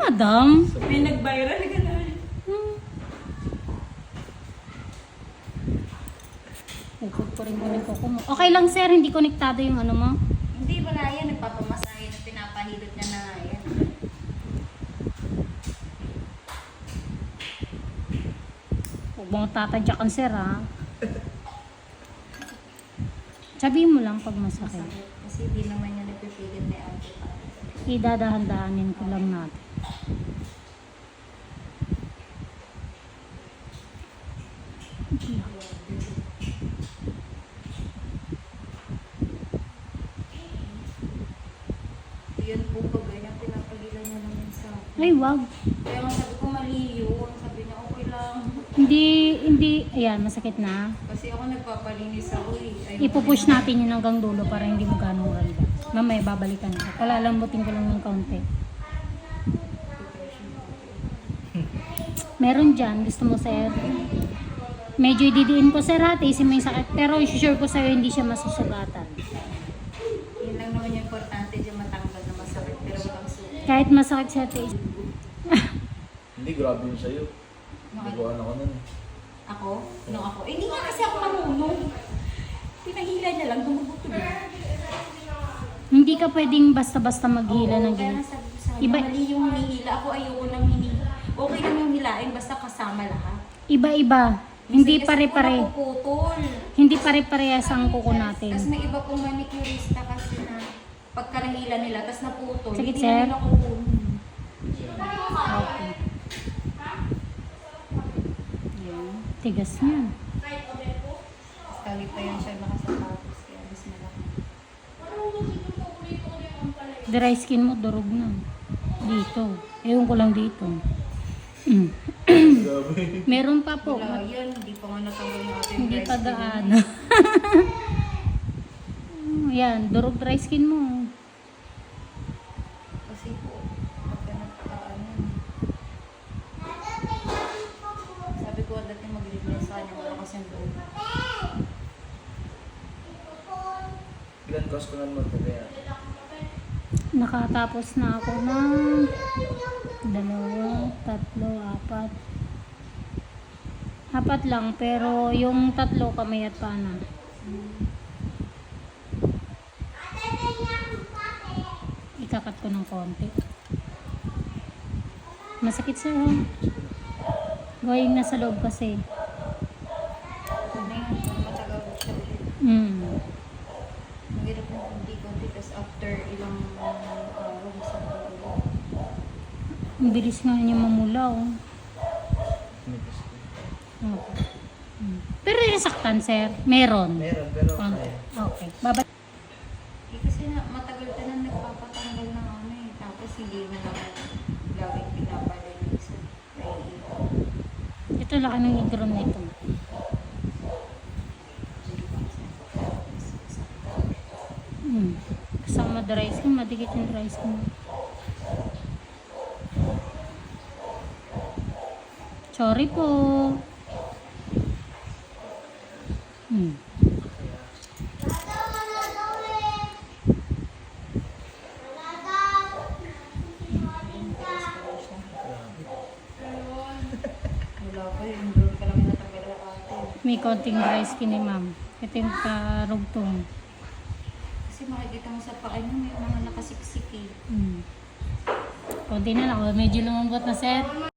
Madam. May nag-viral ka na. Hmm. Ikot ko rin kuko mo. Okay lang sir, hindi konektado yung ano mo. Hindi, wala yan. Nagpapamasahe na pinapahilot niya na nga yan. Huwag mong tatadyakan sir ha. Sabihin mo lang pag masakit. Masakit. Kasi hindi naman niya nagpipigil may antibiotic. Idadahan-dahanin ko lang natin. Yun po pag ganyan, pinapagilan niya naman sa akin. Ay, wag. Kaya nga sabi ko mali yun. Sabi niya, okay lang. Hindi, hindi, ayan, masakit na. Kasi ako nagpapalinis ako eh. Ayoko Ipupush na- natin yun hanggang dulo para hindi mo ganong randa. Mamaya babalikan ko. Palalambutin ko lang ng kaunti. Meron dyan, gusto mo sir? Medyo ididiin ko sir ha, tiisin mo yung sakit. Pero sure ko sa'yo hindi siya masusugatan. Yun lang naman yung importante dyan matanggal na masakit. Pero walang sugat. Kahit masakit siya, tiis. Hindi, grabe yun sa'yo. Nagawa ako nun eh. Ako? Nung ako? Eh, hindi nga kasi ako marunong. Pinahila niya lang, tumutulog. Hindi ka pwedeng basta-basta maghila ng Kaya ganyan. Iba- mali yung hinihila. Ako ayoko nang hinihila. Okay lang yung hilain, basta kasama lahat. Iba-iba. Hindi pare-pare. Hindi pare-parehas ang kuko natin. Tapos may iba pong manicurista kasi na pagka nahila nila, tapos naputol. Sakit, hindi sir? na nila kukunin. Okay. Yan. Tigas niya. Tapos kali pa yan siya nakasapatos, kaya mas malaki. Dry skin mo, durog na. Dito. Ewan ko lang dito. Mm. Meron pa po. Wala yan, hindi pa nga natanggal yung ating Hindi dry pa skin. gaan. Yan, durog dry skin mo. Kasi po, pagka nagkaan yan. Sabi ko, dati mag-live sa kanya, wala kasi yung loob. Ilan cost ko nun magkagaya? Nakatapos na ako ng dalawa, tatlo, apat. Apat lang, pero yung tatlo kamay at pana. Ikakat ko ng konti. Masakit sa Going na sa loob kasi. Mm. Mahirap na konti-konti, tapos after ilang Ang bilis nga niya mamulaw. Nipis ko. Okay. Mm. Pero yung saktan, sir, meron. Meron, pero kaya. Okay. Baba Eh, kasi na, matagal ka na nagpapatanggal ng ano eh. Tapos hindi mo naman laging pinapalinis. Naiiwan. Ito laki ng igron nito. Hmm. Kasama dry skin, madikit yung dry skin. Sorry po. Hmm. May konting dry skin ni ma'am. Ito yung karugtong. Kasi makikita mo sa paa niya, may mga nakasiksik eh. Hmm. Konti na lang. Oh, medyo lumambot na sir.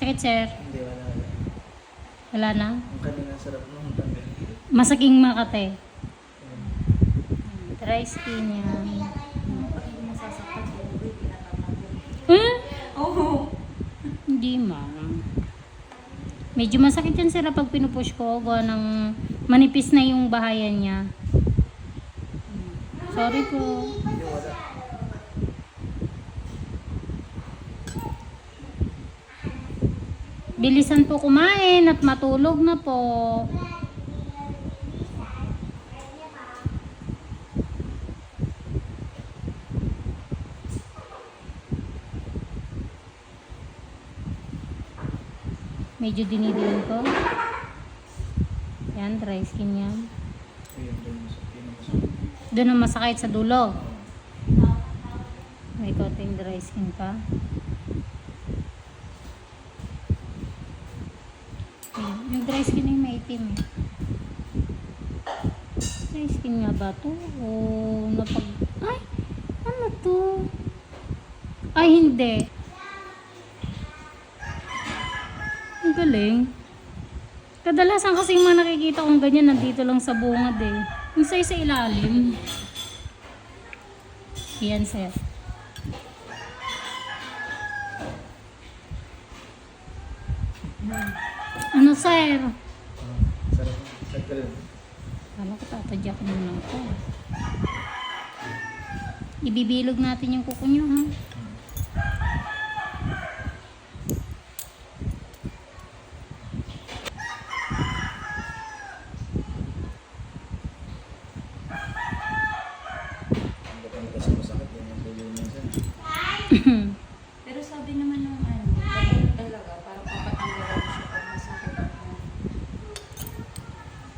Sakit sir. Hindi, wala. Wala na. Ang kanina sarap nung tanggal. Masaking makate. Dry skin yan. Hmm? Oo. Hindi ma'am. Medyo masakit yan sir pag pinupush ko. Gawa ng manipis na yung bahayan niya. Sorry po. Hindi, wala. Bilisan po kumain at matulog na po. Medyo dinidiin ko. Yan, dry skin yan. Doon ang masakit sa dulo. May konting dry skin pa. Yung dry skin ay maitim eh. Dry skin nga ba to? O napag... Ay! Ano to? Ay, hindi. Ang galing. Kadalasan kasi yung mga nakikita kong ganyan, nandito lang sa bungad eh. Yung sa ilalim. Yan, sir. Ano, sir? Sarap. Sarap ka. Kala ko tatadyak mo lang to. Ibibilog natin yung kuko nyo, ha? Ang ganda kasi masakit din yung dulo minsan. Pero sabi naman ng ano, ganun talaga, parang papatanggalan siya pag masakit.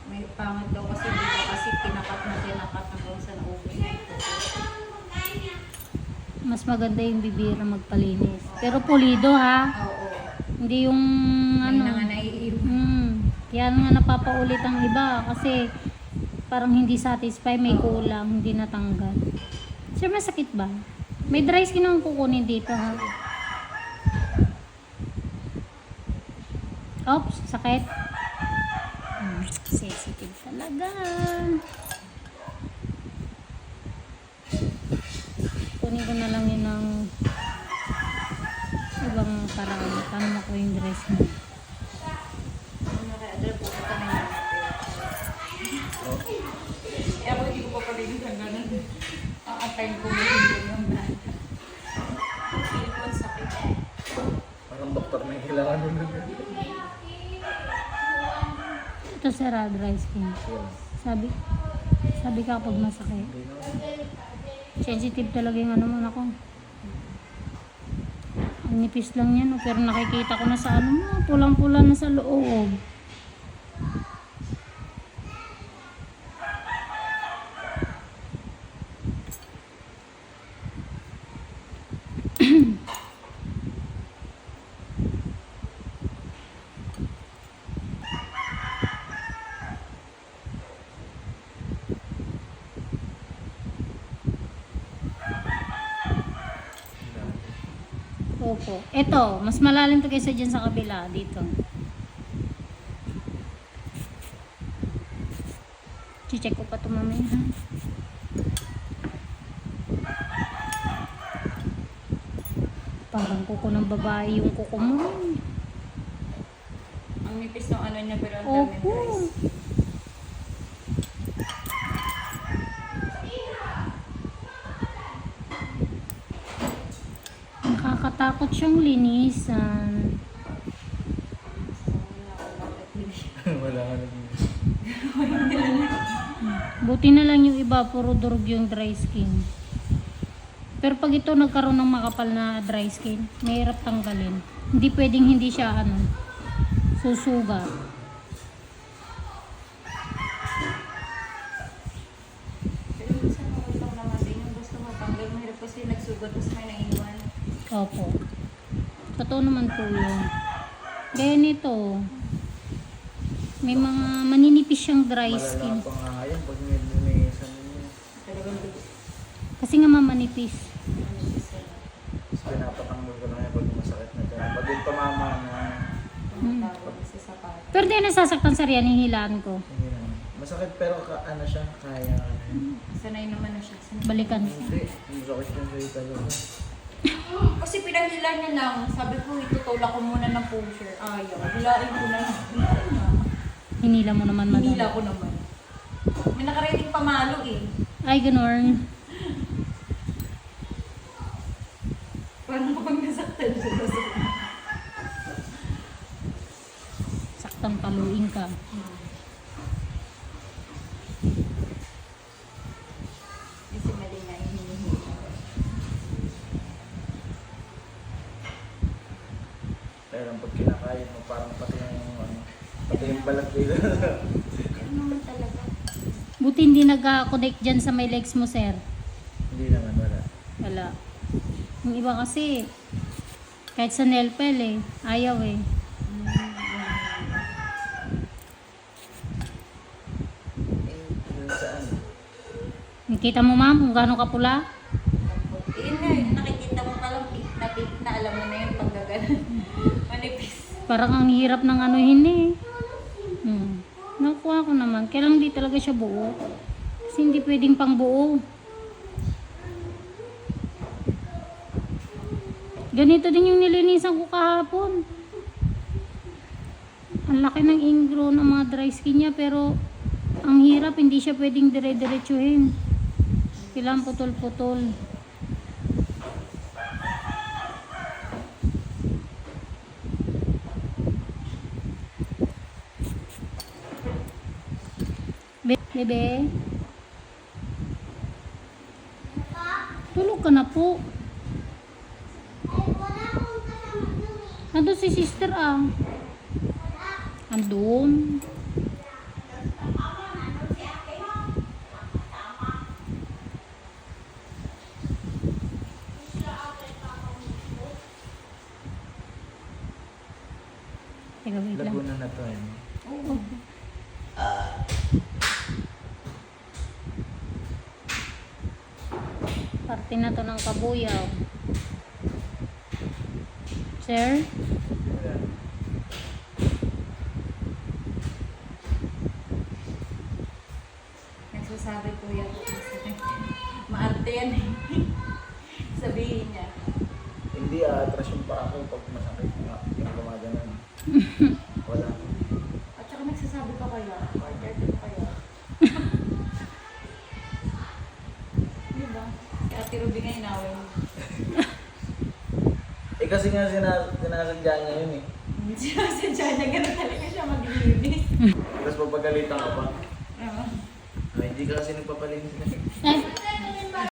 May pangit daw kasi dito kasi tinakat na tinakat hanggang sa naubos na ito. Mas maganda yung bibira magpalinis. Pero pulido, ha? Oo. Hindi yung Ano? na nga naiiwan. Hmm. Yan nga napapaulit ang iba kasi parang hindi satisfy, may kulang, hindi natanggal. Sir, masakit ba? May dry skin ang kukunin dito, ha? Oops, sakit. Hmm, sensitive talaga. Kunin ko na lang yun ng ibang paraan. Tama ko yung dress mo. Ano. Oh. Eh ako hindi ko pa palinis ng ganun. Ang ko yung sakit. Parang doktor na kailangan mo nun. Ito sir, dry skin. Yun. Sabi, sabi ka pag masakit. Sensitive talaga yung ano mo ako. Ang nipis lang yan, oh, pero nakikita ko na sa ano mo, pulang-pula na sa loob. Opo. Ito, mas malalim to kaysa dyan sa kabila, dito. Check ko pa ito mamaya. Parang kuko ng babae yung kuko mo. Ang nipis ng ano niya pero ang dami Opo. guys. Siyang linisan. Wala ka nag Buti na lang yung iba, puro durog yung dry skin. Pero pag ito nagkaroon ng makapal na dry skin, mahirap tanggalin. Hindi pwedeng hindi siya ano, naiwan. Opo. Totoo naman po yun. Gaya nito, may mga maninipis siyang dry skin. pa nga yan pag may linisan niya. Talagang gusto. Kasi nga mamanipis. Manipis yan. Tapos pinapatanggol ko lang yan pag masakit na. Pag yung tumama na, sapatos. Pero di nasasaktan sa riyan, hihilaan ko. hindi na. Masakit pero ka, ano siya, kaya ka na yun. Sanay naman na siya. Sanay. Balikan. Hindi, masakit yung sa'yo talaga. Kasi pinahila niya lang. Sabi ko, itutulak ko muna ng pusher. Ayaw. Hilain ko na. Hinila mo naman, madam. Hinila ko naman. May nakarating pamalo eh. Ay, ganorn. Parang kapag nasaktan siya sa Saktang paluin ka. Kasi mali nga yung hinihila. Pero pag kinakain mo, parang pati yung, ano, pati yung balat dito. naman talaga. Buti hindi nag-connect dyan sa may legs mo, sir. Hindi naman, wala. Wala. Yung iba kasi, kahit sa nail file eh, ayaw eh. Ano? Nakita mo ma'am kung gaano kapula? Yun nga, yung nakikita mo palang na na alam mo na yun pag. Manipis. Parang ang hirap ng anuhin eh. Nakuha ko naman. Kaya lang di talaga siya buo. Kasi hindi pwedeng pang buo. Ganito din yung nilinisan ko kahapon. Ang laki ng ingrown ng mga dry skin niya pero ang hirap hindi siya pwedeng dire-diretsuhin. Kailangan putol-putol. Bebe? Tulog ka na po. Nandun si sister ah. Andun. Teka, wait lang. Laguna na to eh. Oo. Parte na to ng kabuyaw. Sir? Nagsasabi ko yan. Maarte yan eh. Sabihin niya. Hindi aatras yung paa ko pag masakit nga. Yung gumaganon. Wala. At saka nagsasabi ka kaya, partner ko kaya. Di ba? Si Ate Ruby nga inaway mo. Eh kasi nga sina sinasadya niya yun eh. Sinasadya niya, gano'n talaga siya maglinis. Tapos papagalitan ka pa. Oo. Ay, hindi ka kasi nagpapalinis na. Ay,